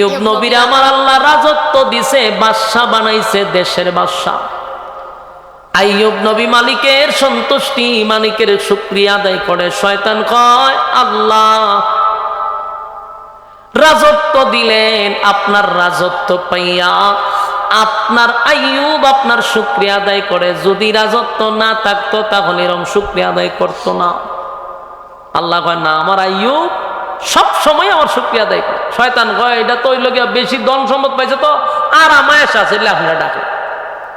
ইউব নবীর আমার আল্লাহ রাজত্ব দিছে বাদশা বানাইছে দেশের বাদশা আইয়ুব নবী মালিকের সন্তুষ্টি মালিকের শুক্রিয়া আদায় করে। শয়তান কয় আল্লাহ রাজত্ব দিলেন আপনার রাজত্ব পাইয়া আপনার আইয়ুব আপনার শুক্রিয়া আদায় করে। যদি রাজত্ব না থাকতো তাহলে এরকম শুক্রিয়া আদায় করতো না। আল্লাহ কয় না আমার আইয়ুব সব সময় আমার শুক্রিয়া আদায় করে। শয়তান কয়, এটা তো লোকে বেশি ধন সম্পদ পাইছে তো, আর আমায় আছে আপনারা ডাকে।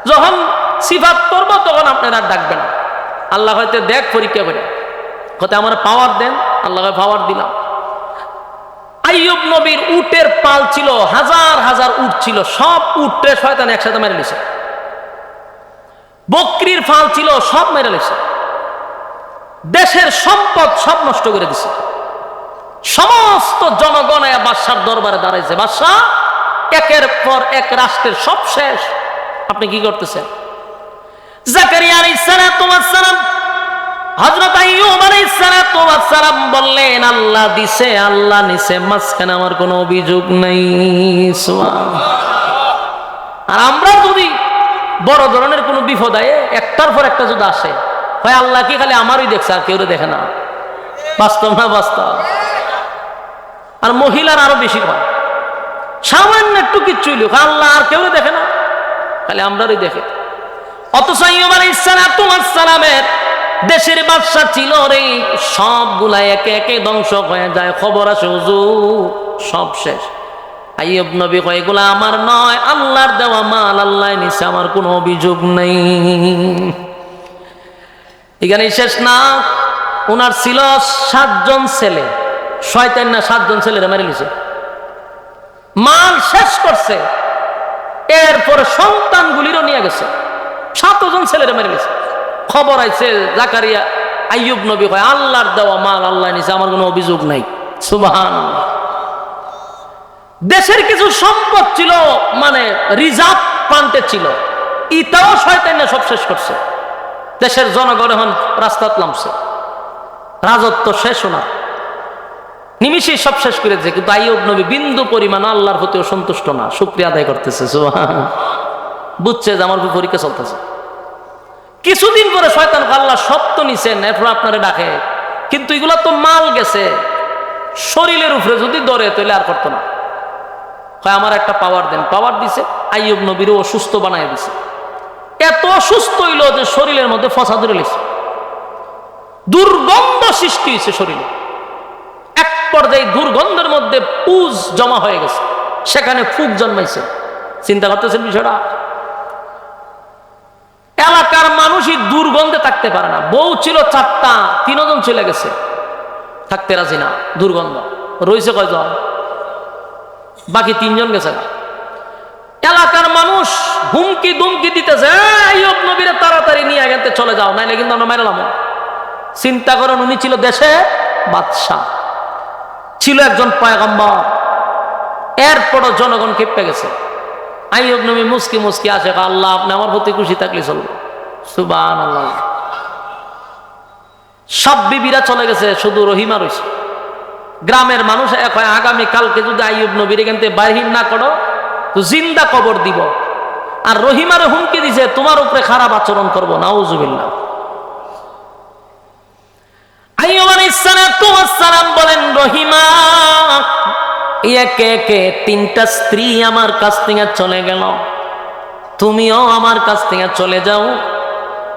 যখন সিফাত করব, তখন আপনারা ডাকবেন আল্লাহ হয়তো দেখ পরীক্ষা করে। কত আমার পাওয়ার দেন, আল্লাহ পাওয়ার দিলাম। আইয়ুব নবীর উটের পাল ছিল, হাজার হাজার উট ছিল, সব উটে শয়তান একসাথে মেরে নিছে। বকরির ফাল ছিল, সব মেরে নিছে। দেশের সম্পদ সব নষ্ট করে দিছে। সমস্ত জনগণে বাদশার দরবারে দাঁড়াইছে। বাদশাহ, একের পর এক রাষ্ট্রের সব শেষ। আপনি কি করতেছেন? জাকারিয়া মাঝখানে আমার কোনো অভিযোগ নাই। আর আমরা যদি বড় ধরনের কোনো বিপদ আয়, একটার পর একটা যদি আসে, হয় আল্লাহ কি খালি আমারই দেখছে আর কেউ দেখে না? বাস্তব না বাস্তব? আর মহিলার আরও বেশি হয় সামান্য একটু কিচ্ছু হইল আল্লাহ আর কেউ দেখে না। খালি আমরারই দেখে। দেশের বাদশা ছিল রে সবগুলা একে একে ধ্বংস হয়ে যায়। খবর হুজুর, সব শেষ। আইয়ুব নবী কয়, এগুলা আমার নয়, আল্লাহর দেওয়া মাল, আল্লাহ নিছে আমার কোনো অভিযোগ নেই। এখানে শেষ না। ওনার ছিল সাতজন ছেলে। শয়তান না সাতজন ছেলেরা মেরে নিছে মাল শেষ করছে। এরপরে সন্তানগুলিরও নিয়ে গেছে। সাতজন ছেলেরা মেরে গেছে খবর আইছে, জাকারিয়া, আইয়ুব নবী কয়, আল্লাহর দেওয়া মাল আল্লাহ নিছে, আমার কোনো অভিযোগ নাই। সুবাহান দেশের কিছু সম্পদ ছিল মানে রিজার্ভ প্রান্তে ছিল। ইটাও শয়তান সব শেষ করছে। দেশের জনগণ এখন রাস্তাত নামছে। রাজত্ব শেষ না। নিমিশেই সব শেষ করেছে কিন্তু আইয়ুব নবী বিন্দু পরিমাণ আল্লাহর প্রতিও সন্তুষ্ট না, শুক্রিয়া আদায় করতেছে বুঝছে যে আমার পরীক্ষা চলতেছে। কিছুদিন পরে শয়তান আল্লাহ সত্য নিছেন, এরপর আপনারে ডাকে। কিন্তু এগুলা তো মাল গেছে। শরীরের উপরে যদি ধরে, তাহলে আর করতো না। হয় আমার একটা পাওয়ার দেন। পাওয়ার দিছে, আইয়ুব নবীরও অসুস্থ বানায় দিছে। এত অসুস্থ হইল যে শরীরের মধ্যে ফসা ধরে লেছে দুর্গন্ধ সৃষ্টি হয়েছে শরীরে। পর্যায়ে দুর্গন্ধের মধ্যে পুজ জমা হয়ে গেছে। সেখানে ফুক জন্মাইছে। চিন্তা করতেছেন বিষয়টা? এলাকার মানুষই দুর্গন্ধে থাকতে পারে না। বউ ছিল চারটা, তিনজন চলে গেছে। থাকতে রাজি না দুর্গন্ধ। রয়েছে কয়জন? বাকি তিনজন গেছে না। এলাকার মানুষ হুমকি দুমকি দিতেছে তাড়াতাড়ি নিয়ে গেতে চলে যাও, নাইলে কিন্তু আমরা মেরালাম চিন্তা করেন, উনি ছিল দেশে বাদশাহ। ছিল একজন পয়গম্বর। এরপরও জনগণ কেঁপে গেছে। আইয়ুব নবী মুসকি মুসকি আসে আল্লাহ, আপনি আমার প্রতি খুশি থাকলে চলবে। সুবান আল্লাহ সব বিবিরা চলে গেছে, শুধু রহিমা রয়েছে। গ্রামের মানুষ হয়, আগামী কালকে যদি আইয়ুব নবীর এখান থেকে বাহির না করো, তো জিন্দা কবর দিব। আর রহিমারে হুমকি দিছে, তোমার উপরে খারাপ আচরণ করব, নাউজুবিল্লাহ। আলাইহিস সালাম একে একে তিনটা স্ত্রী আমার কাছ থেকে চলে গেল। তুমিও আমার কাছ থেকে চলে যাও।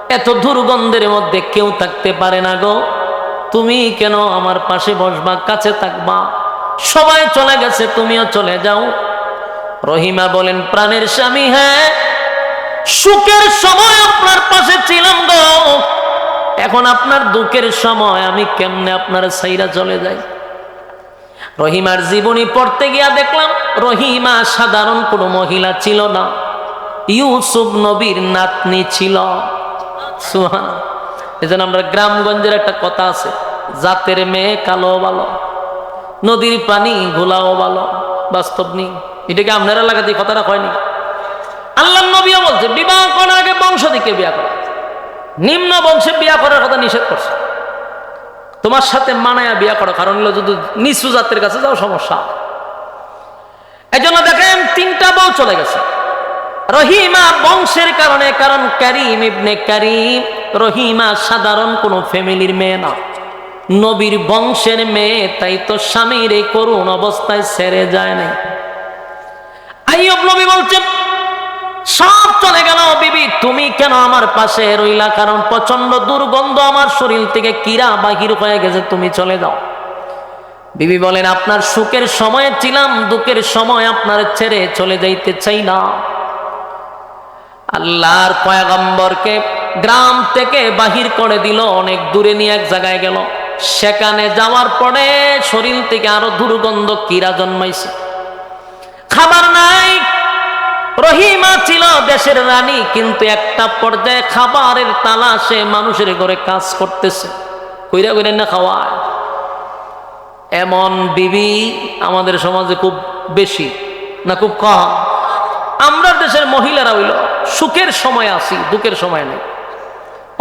এত দুর্গন্ধের মধ্যে কেউ থাকতে পারে না গো। তুমি কেন আমার পাশে বসবা, কাছে থাকবা? সবাই চলে গেছে, তুমিও চলে যাও। রহিমা বলেন, প্রাণের স্বামী হ্যাঁ সুখের সময় আপনার পাশে ছিলাম গো। এখন আপনার দুঃখের সময়, আমি কেমনে আপনার সাইরা চলে যাই? রহিমার জীবনী পড়তে গিয়া দেখলাম, রহিমা সাধারণ কোনো মহিলা ছিল না। ইউসুফ নবীর নাতনি ছিল। সুহান এজন্য আমরা গ্রামগঞ্জের একটা কথা আছে, জাতের মেয়ে কালো ভালো, নদীর পানি ঘোলাও ভালো, বাস্তব নেই। এটাকে আপনারা লাগাতে কথাটা হয়নি আল্লাহ নবীও বলছে, বিবাহ করার আগে বংশ দিকে বিয়া করা। নিম্ন বংশে বিয়া করার কথা নিষেধ করছে। তোমার সাথে মানায়া বিয়া করো, কারণ হলো যদি নিচু জাতের কাছে যাও সমস্যা। এই জন্য দেখেন তিনটা বউ চলে গেছে। রহিমা বংশের কারণে, কারণ করিম ইবনে করিম, রহিমা সাধারণ কোনো ফ্যামিলির মেয়ে না। নবীর বংশের মেয়ে, তাই তো স্বামীর এই করুণ অবস্থায় সেরে যায় না আইয়ুব নবী বলছেন সব চলে গেল। বিবি, তুমি কেন আমার পাশে রইলা? কারণ প্রচণ্ড দুর্গন্ধ আমার শরীর থেকে কিরা বাহির হয়ে গেছে, তুমি চলে যাও। বিবি বলেন, আপনার সুখের সময়ে ছিলাম, দুঃখের সময় আপনার ছেড়ে চলে যাইতে চাই না। আল্লাহর পয়গম্বরকে গ্রাম থেকে বাহির করে দিল, অনেক দূরে নিয়ে এক জায়গায় গেল। সেখানে যাওয়ার পরে শরীর থেকে আরও দুর্গন্ধ কিরা জন্মাইছে। খাবার নাই রহিমা ছিল দেশের রানী, কিন্তু একটা পর্যায়ে খাবারের তালাশে মানুষের ঘরে কাজ করতেছে। কইরা কইরা না খাওয়ায়। এমন বিবি আমাদের সমাজে খুব বেশি, না খুব কম। আমরা দেশের মহিলারা হইল, সুখের সময় আছি, দুঃখের সময় নেই।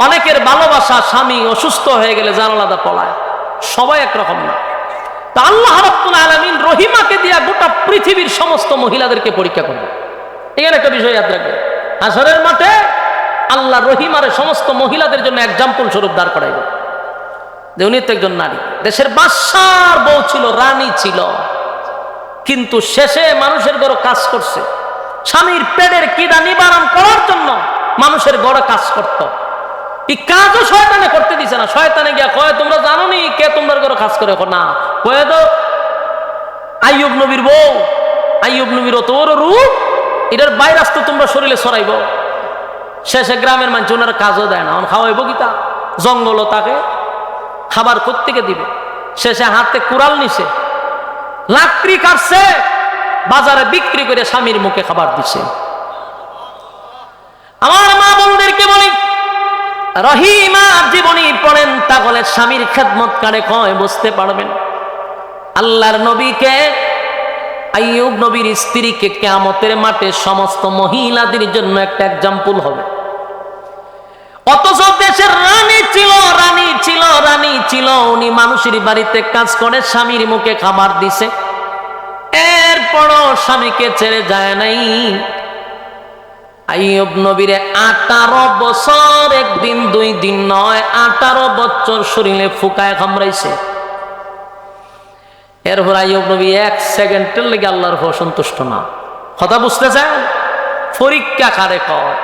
অনেকের ভালোবাসা স্বামী অসুস্থ হয়ে গেলে জানালাদা পলায়, সবাই একরকম না। তা আল্লাহ রহিমাকে দিয়া গোটা পৃথিবীর সমস্ত মহিলাদেরকে পরীক্ষা করবে এখানে একটা বিষয় ইয়াদ রাখবে। মাঠে আল্লাহ রহিমারে সমস্ত মহিলাদের জন্য এক্সাম্পল স্বরূপ দাঁড় যে উনি তো একজন নারী। দেশের বাদশার বউ ছিল, রানী ছিল। কিন্তু শেষে মানুষের ঘরে কাজ করছে। স্বামীর পেটের কিডা নিবারণ করার জন্য মানুষের ঘরে কাজ করত। এই কাজও শয়তানে করতে দিছে না। শয়তানে গিয়া কয়, তোমরা জানো নি কে তোমার ঘরে কাজ করে? না। কয়ে তো আইয়ুব নবীর বউ। আইয়ুব নবীর বড় রূপ এটার বাইরাস তো তোমরা শরীরে সরাইব শেষে গ্রামের মানুষ ওনার কাজও দেয় না খাওয়াইব গীতা জঙ্গলও তাকে খাবার কোত্থেকে দিবে? শেষে হাতে কুড়াল নিছে, লাকড়ি কাটছে, বাজারে বিক্রি করে স্বামীর মুখে খাবার দিছে। আমার মা বোনদেরকে বলি, রহিমা জীবনী পড়েন তাহলে স্বামীর খেদমত কারে কয় বুঝতে পারবেন? আল্লাহর নবীকে আইয়ুব নবীর স্ত্রীকে কেয়ামতের মাঠে সমস্ত মহিলাদের জন্য একটা এক্সাম্পল হবে। অথচ দেশের রানী ছিল রানী ছিল রানী ছিল, উনি মানুষের বাড়িতে কাজ করে, স্বামীর মুখে খাবার দিছে। এরপরও স্বামীকে ছেড়ে যায় নাই। আইয়ুব নবীরে আঠারো বছর, একদিন দুই দিন নয়, আঠারো বছর শরীরে ফুকায় কামড়াইছে। এরপর আইয়ুব নবী এক সেকেন্ডের লেগে আল্লাহর উপর সন্তুষ্ট না। কথা বুঝতেছেন? পরীক্ষা কারে কয়?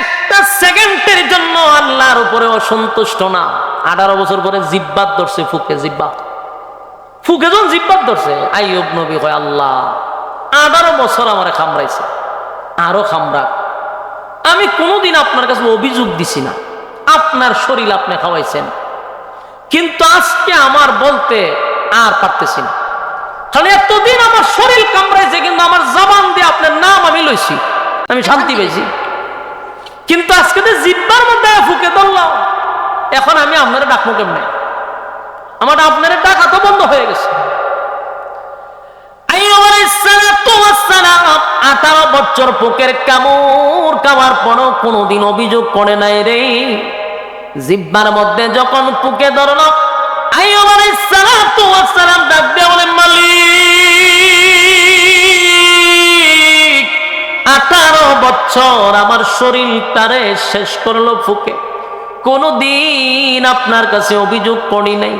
একটা সেকেন্ডের জন্য আল্লাহর উপরে অসন্তুষ্ট না। আঠারো বছর পরে জিব্বাত ধরছে, ফুকে জিব্বাত ফুকে যখন জিব্বাত ধরছে, আইয়ুব নবী কয়, আল্লাহ, আঠারো বছর আমার খামড়াইছে, আরও খামড়া আমি কোনোদিন আপনার কাছে অভিযোগ দিছি না। আপনার শরীর আপনি খাওয়াইছেন। কিন্তু আজকে আমার বলতে আর পারতেছি না। কারণ এতদিন আমার শরীর কামড়াইছে, কিন্তু আমার জবান দিয়ে আপনার নাম আমি লইছি। আমি শান্তি পেয়েছি কিন্তু আজকে তো জিব্বার মধ্যে ফুকে ধরলাম। এখন আমি আপনারা ডাকবো কেমনে? আমার আপনার ডাকা তো বন্ধ হয়ে গেছে। আঠারো অভিযোগ করে নাই রে। জিব্বার মধ্যে যখন পুকে ধরল আইসালাম ডাক দিয়ে বলেন, মালিক, আঠারো বছর আমার শরীরটারে শেষ করল ফুকে। কোনদিন আপনার কাছে অভিযোগ করি নাই।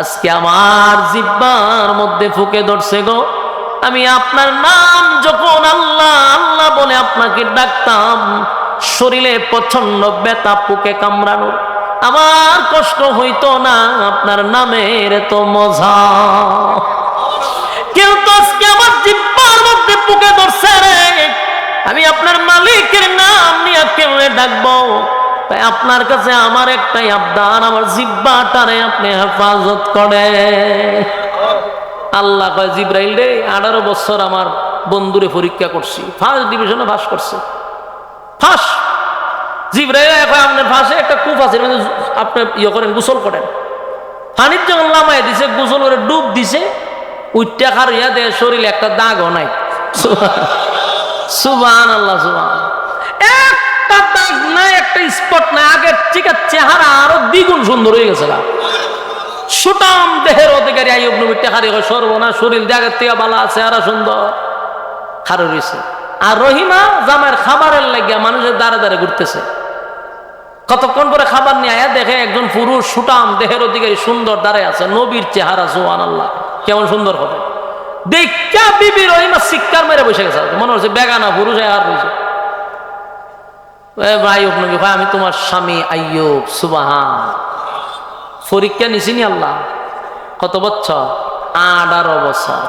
আজকে আমার জিব্বার মধ্যে ফুকে ধরছে গো। আমি আপনার নাম যখন আল্লাহ আল্লাহ বলে আপনাকে ডাকতাম, শরীরে প্রচণ্ড ব্যথা পুকে কামড়ানো। আমার কষ্ট হইতো না, আপনার নামের তো মজা। কেউ তো আজকে আমার জিব্বার মধ্যে পুকে ধরছে রে। আমি আপনার মালিকের নাম নিয়ে কেউ ডাকবো। তাই আপনার কাছে আমার একটাই আবদান আমার জিব্বাটারে আপনি হেফাজত করে আল্লাহ কয়, জিব্রাইল রে, আঠারো বছর আমার বন্ধুরে পরীক্ষা করছি। ফার্স্ট ডিভিশনে ফাঁস করছে। ফাঁস। আপনার একটা কূপ আছে মানে ইয়ে গোসল করেন। দিছে গোসল করে ডুব দিছে শরীরে একটা সুবান আল্লাহ সুবান একটা দাগ নাই, একটা স্পট নাই, আগের চেহারা আরও দ্বিগুণ সুন্দর হয়ে গেছে সুটাম দেহের অধিকারী সর্বনা শরীর দেখার থেকে বালা আর সুন্দর। রয়েছে আর রহিমা জামাইয়ের খাবারের লাগিয়া মানুষের দাঁড়ে দাঁড়ে ঘুরতেছে। কতক্ষণ পরে খাবার নিয়ে আয়া দেখে একজন পুরুষ সুটাম দেহের অধিকারী সুন্দর দাঁড়ায় আছে, নবীর চেহারা জোয়ান আল্লাহ কেমন সুন্দর হবে? দেখা বিবি রহিমা শিক্ষার মেরে বসে গেছে। মনে হচ্ছে বেগানা পুরুষ আর এ ভাই আমি তোমার স্বামী আইয়ুব, সুবাহান। পরীক্ষা নিছিনি আল্লাহ। কত বছর? আঠারো বছর।